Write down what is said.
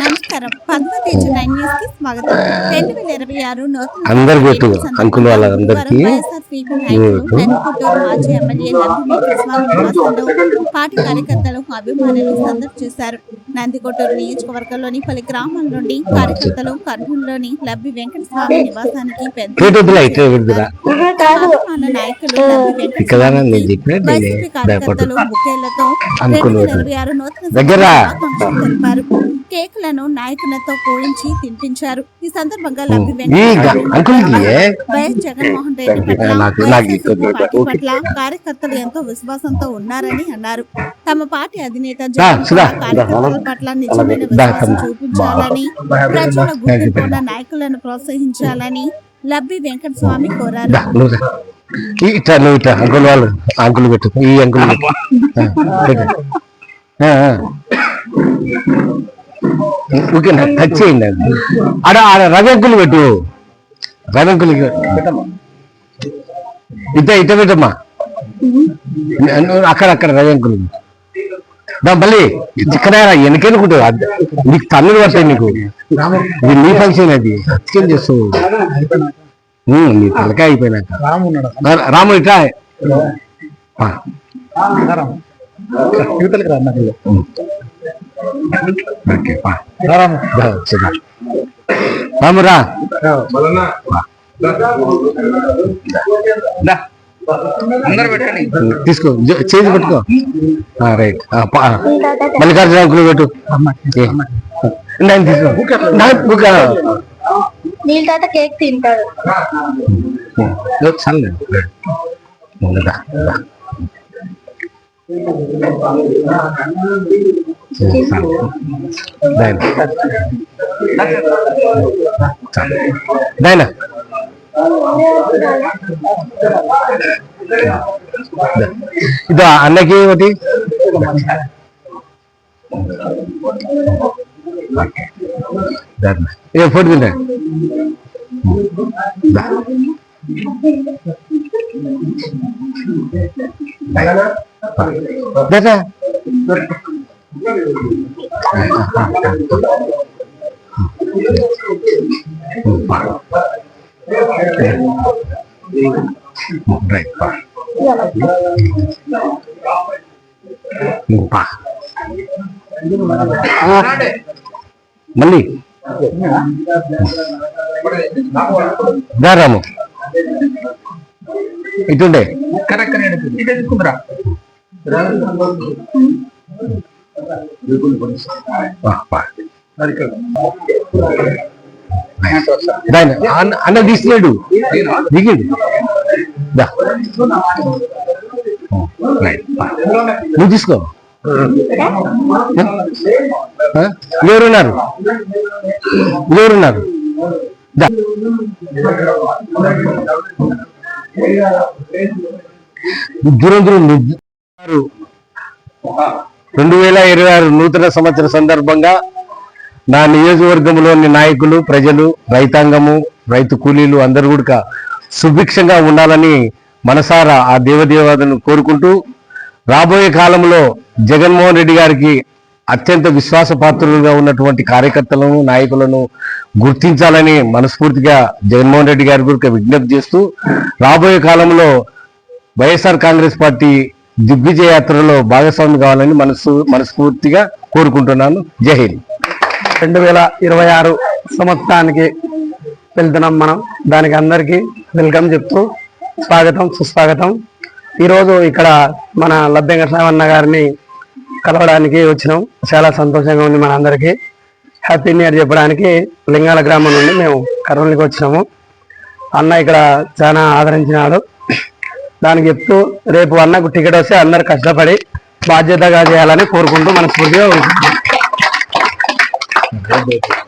నమస్కారం. పద్మతేజ నైన్ న్యూస్కి స్వాగతం. రెండు వేల ఇరవై ఆరు నూతన అందరికి అంకుల్ వాళ్ళందరికీ. వైఎస్ఆర్సీపీ నాయకులు మాజీ ఎమ్మెల్యే పార్టీ కార్యకర్తలు అభిమానులు సందడి చేశారు. నందికొట్టూరు నియోజకవర్గంలోని పలు గ్రామాల నుండి కార్యకర్తలు కర్నూలులోని లబ్బి వెంకటస్వామి నివాసానికి పెద్ద నాయకులు వైసీపీ కార్యకర్తలు అనుకుని రెండు ఇరవై ఆరు నూతన కేకులను నాయకులతో కూడించి తినిపించారు. ఈ సందర్భంగా లబ్బి వెంకటస్వామి వైఎస్ జగన్మోహన్ రెడ్డి పట్ల నాకు- పార్టీ. పట్ల కార్యకర్తలు ఎంతో విశ్వాసంతో ఉన్నారని అన్నారు. తమ పార్టీ అధినేత కార్యకర్తల పట్ల నిజమైన దా, విశ్వాసం తమ్ముడు. చూపించాలని ప్రజల గుర్తింపున్న నాయకులను ప్రోత్సహించాలని లబ్బి వెంకటస్వామి కోరారు. దా, నువ్వు రా. ఈ ఇట్లా నువ్వు ఇట్లా అంకుల్ వాళ్ళు అంకుల్ పెట్టు. ఈ అంకుల్ పెట్టు. ఓకే నాకు టచ్ చేయండి. ఆడ ఆడ రవి అంకుల్ పెట్టు. రవి అంకుల్ ఇట్ట ఇట్ట పెట్టమ్మా అక్కడ అక్కడ దా మళ్ళీ ఇక్కడ వెనకెనుకుంటావు నీకు తన్నులు పడతాయి నీకు. ఇది నీ ఫంక్షన్ అది. ఏం చేస్తావు నీ తలకాయ అయిపోయినాక. రాము ఇట్లా. ఆ, తీసుకో. చేతి పెట్టుకో. ఆ, రైట్. మల్లికార్జున అంకుల్ పెట్టు. నేను తీసుకో. నా బుక్ నీళ్ళ తాత కేక్ తింటాడు. చాలు. ഇത് അന്നക്ക് കുട്ടി എഫേർട്ട് ഇതിന്റെ రైట్ పా పా మళ్ళీ దారాము ఇటుండే కరెక్ట్ ఇటు తీసుకుందిరా వా. దాన్ని అన్న అన్న తీసినాడు దిగిడు. నువ్వు తీసుకో. ఎవరున్నారు? ఎవరున్నారు? దా. దూరం దూరం రెండు వేల ఇరవై ఆరు నూతన సంవత్సర సందర్భంగా నా నియోజకవర్గంలోని నాయకులు ప్రజలు రైతాంగము రైతు కూలీలు అందరూ కూడా సుభిక్షంగా ఉండాలని మనసారా ఆ దేవదేవతను కోరుకుంటూ రాబోయే కాలంలో జగన్మోహన్ రెడ్డి గారికి అత్యంత విశ్వాసపాత్రులుగా ఉన్నటువంటి కార్యకర్తలను నాయకులను గుర్తించాలని మనస్ఫూర్తిగా జగన్మోహన్ రెడ్డి గారి గురికి విజ్ఞప్తి చేస్తూ రాబోయే కాలంలో వైఎస్ఆర్ కాంగ్రెస్ పార్టీ దిగ్విజయ యాత్రలో భాగస్వామి కావాలని మనసు మనస్ఫూర్తిగా కోరుకుంటున్నాను. జై హింద్. రెండు వేల ఇరవై ఆరు సంవత్సరానికి వెళ్తున్నాం మనం దానికి అందరికీ వెల్కమ్ చెప్తూ స్వాగతం సుస్వాగతం. ఈరోజు ఇక్కడ మన లభ్యంగ గారిని కలవడానికి వచ్చినాం. చాలా సంతోషంగా ఉంది మన అందరికీ హ్యాపీ న్యూ ఇయర్ చెప్పడానికి లింగాల గ్రామం నుండి మేము కర్నూలుకి వచ్చినాము. అన్న ఇక్కడ చాలా ఆదరించినాడు. దానికి చెప్తూ రేపు అన్నకు టికెట్ వస్తే అందరు కష్టపడి బాధ్యతగా చేయాలని కోరుకుంటూ మనస్ఫూర్తిగా ఉంటుంది ગયો